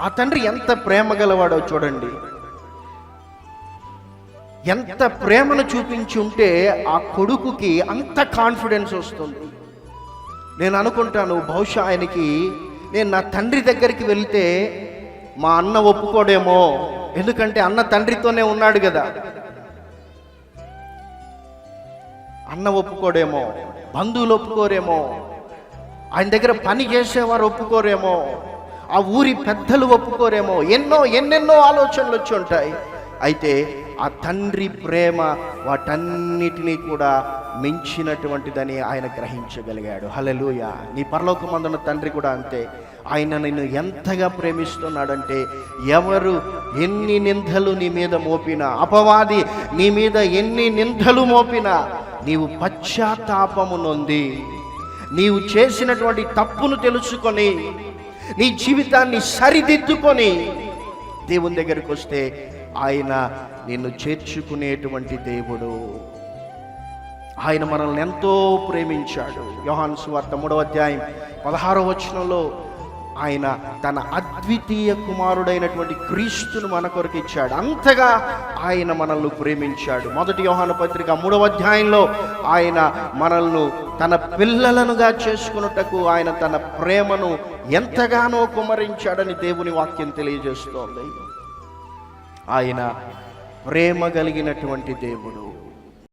ఆ తండ్రి ఎంత ప్రేమ గలవాడో చూడండి. ఎంత ప్రేమను చూపించి ఉంటే ఆ కొడుకుకి అంత కాన్ఫిడెన్స్ వస్తుంది. నేను అనుకుంటాను బహుశా ఆయనకి నేను నా తండ్రి దగ్గరికి వెళ్తే మా అన్న ఒప్పుకోడేమో. ఎందుకంటే అన్న తండ్రితోనే ఉన్నాడు కదా. అన్న ఒప్పుకోడేమో బంధువులు ఒప్పుకోరేమో ఆయన దగ్గర పని చేసేవారు ఒప్పుకోరేమో. ఆ ఊరి పెద్దలు ఒప్పుకోరేమో. ఎన్నో ఎన్నెన్నో ఆలోచనలు వచ్చి ఉంటాయి. అయితే ఆ తండ్రి ప్రేమ వాటన్నిటినీ కూడా మించినటువంటిదని ఆయన గ్రహించగలిగాడు. హలలుయ నీ పరలోకమందున తండ్రి కూడా అంతే. ఆయన నిన్ను ఎంతగా ప్రేమిస్తున్నాడంటే ఎవరు ఎన్ని నిందలు నీ మీద మోపినా అపవాది నీ మీద ఎన్ని నిందలు మోపినా నీవు పశ్చాత్తాపము నొంది. నీవు చేసినటువంటి తప్పును తెలుసుకొని నీ జీవితాన్ని సరిదిద్దుకొని దేవుని దగ్గరికి వస్తే ఆయన నిన్ను చేర్చుకునేటువంటి దేవుడు. ఆయన మనల్ని ఎంతో ప్రేమించాడు. యోహాన్స్ సువార్త మూడవ అధ్యాయం పదహారవ వచనంలో ఆయన తన అద్వితీయ కుమారుడైనటువంటి క్రీస్తును మన కొరకు ఇచ్చాడు. అంతగా ఆయన మనల్ని ప్రేమించాడు. మొదటి యోహాన పత్రిక మూడవ అధ్యాయంలో ఆయన మనల్ని తన పిల్లలనుగా చేసుకున్నటకు ఆయన తన ప్రేమను ఎంతగానో కుమరించాడని దేవుని వాక్యం తెలియజేస్తోంది. ఆయన ప్రేమ కలిగినటువంటి దేవుడు.